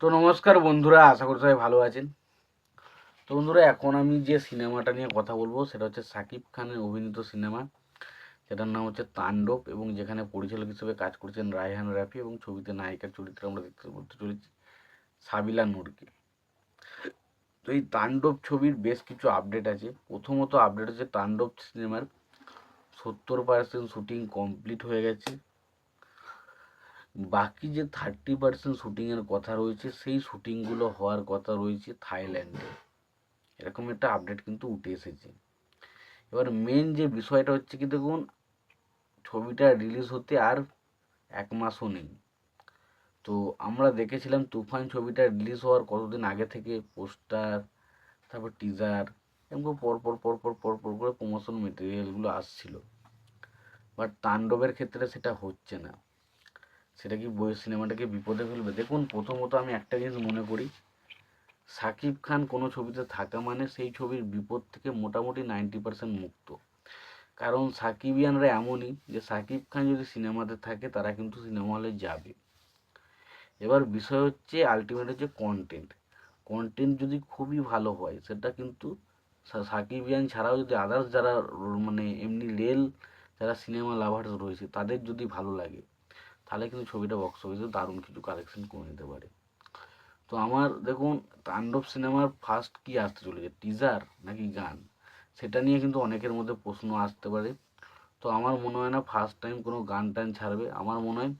তো নমস্কার বন্ধুরা, আশা করি সবাই ভালো আছেন। তো বন্ধুরা, এখন আমি যে সিনেমাটা নিয়ে কথা বলব, সেটা হচ্ছে সাকিব খানের অভিনীত সিনেমা। যেটার নাম হচ্ছে তাণ্ডব এবং যেখানে পরিচালক হিসেবে কাজ করছেন রায়হান রাফি এবং ছবিতে নায়িকার চরিত্রে আমরা দেখতে বলতে চলেছি সাবিলা নূরকে। তো এই তাণ্ডব ছবির বেশ কিছু আপডেট আছে। প্রথমত আপডেট হচ্ছে তাণ্ডব সিনেমার সত্তর পার্সেন্ট শুটিং কমপ্লিট হয়ে গেছে। বাকি যে থার্টি পার্সেন্ট শুটিংয়ের কথা রয়েছে, সেই শুটিংগুলো হওয়ার কথা রয়েছে থাইল্যান্ডে। এরকম একটা আপডেট কিন্তু উঠে এসেছে। এবার মেন যে বিষয়টা হচ্ছে কি, দেখুন, ছবিটা রিলিজ হতে আর এক মাসও নেই। তো আমরা দেখেছিলাম তুফান ছবিটা রিলিজ হওয়ার কতদিন আগে থেকে, পোস্টার, তারপর টিজার এরকম পরপর পরপর পরপর করে প্রমোশন মেটেরিয়ালগুলো আসছিল। বাট তাণ্ডবের ক্ষেত্রে সেটা হচ্ছে না। সেটা কি বই সিনেমাটাকে বিপদে ফেলবে? দেখুন, প্রথমত আমি একটা জিনিস মনে করি, সাকিব খান কোনো ছবিতে থাকা মানে সেই ছবির বিপদ থেকে মোটামুটি নাইনটি পার্সেন্ট মুক্ত। কারণ সাকিবিয়ানরা এমনই যে সাকিব খান যদি সিনেমাতে থাকে, তারা কিন্তু সিনেমা হলে যাবে। এবার বিষয় হচ্ছে আলটিমেট হচ্ছে কন্টেন্ট কন্টেন্ট যদি খুবই ভালো হয়, সেটা কিন্তু সাকিবিয়ান ছাড়াও যদি আদার্স যারা মানে এমনি রেল যারা সিনেমা লাভার্স রয়েছে, তাদের যদি ভালো লাগে তাহলে কিন্তু ছবিটা বক্স অফিসে দারুণ কিছু কালেকশন করে নিতে পারে। তো আমার দেখুন, তাণ্ডব সিনেমার ফার্স্ট কি আসতে চলেছে? টিজার নাকি গান? সেটা নিয়ে কিন্তু অনেকের মধ্যে প্রশ্ন আসতে পারে। তো আমার মনে হয় না ফার্স্ট টাইম কোনো গান টান ছাড়বে। আমার মনে হয়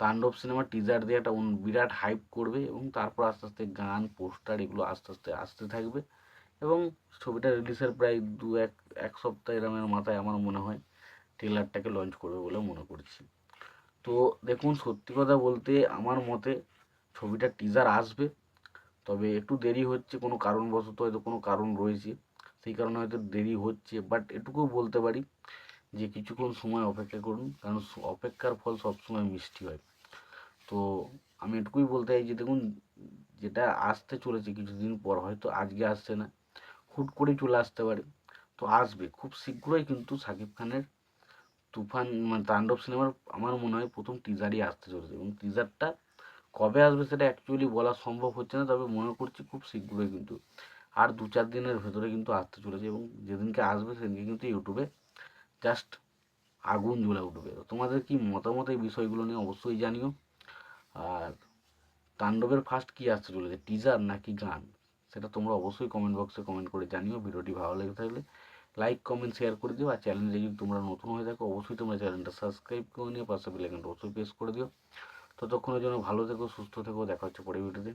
তাণ্ডব সিনেমার টিজার দিয়ে একটা বিরাট হাইপ করবে এবং তারপর আস্তে আস্তে গান পোস্টার এগুলো আস্তে আস্তে আসতে থাকবে এবং ছবিটা রিলিজের প্রায় দু এক এক সপ্তাহ এরমের মাথায় আমার মনে হয় ট্রেলারটাকে লঞ্চ করবে বলে মনে করছি। তো দেখুন, সত্যি কথা বলতে আমার মতে ছবিটা টিজার আসবে, তবে একটু দেরি হচ্ছে, কোনো কারণবশত হয়তো কোনো কারণ রয়েছে, সেই কারণে হয়তো দেরি হচ্ছে বাট এটুকু বলতে পারি যে কিছুক্ষণ সময় অপেক্ষা করুন, কারণ অপেক্ষার ফল সবসময় মিষ্টি হয়। তো আমি এটুকুই বলতে চাই যে দেখুন, যেটা আসতে চলেছে কিছুদিন পর, হয়তো আজকে আসছে না, হুট করেই চলে আসতে পারে, তো আসবে, খুব শীঘ্রই কিন্তু সাকিব খানের তুফান মানে তাণ্ডব সিনেমার আমার মনে হয় প্রথম টিজারই আসতে চলেছে এবং টিজারটা কবে আসবে সেটা অ্যাকচুয়ালি বলা সম্ভব হচ্ছে না, তবে মনে করছি খুব শীঘ্রই কিন্তু। আর দু চার দিনের ভেতরে কিন্তু আসতে চলেছে এবং যেদিনকে আসবে সেদিনকে কিন্তু ইউটিউবে জাস্ট আগুন জ্বলে উঠবে। তোমাদের কি মতামত এই বিষয়গুলো নিয়ে অবশ্যই জানিও। আর তাণ্ডবের ফার্স্ট কি আসতে চলেছে টিজার নাকি গান? সেটা তোমরা অবশ্যই কমেন্ট বক্সে কমেন্ট করে জানিও, ভিডিওটি ভালো লেগে থাকলে। লাইক কমেন্ট শেয়ার করে দিও। আর চ্যানেলে যদি তোমরা নতুন হয়ে থাকো, অবশ্যই তোমরা চ্যানেলটা সাবস্ক্রাইব করে নিও, পাশে বেলাইকনটা অবশ্যই প্রেস করে দিও। ততক্ষণের জন্য ভালো থেকো, সুস্থ থেকো, দেখা হচ্ছে পরের ভিডিওতে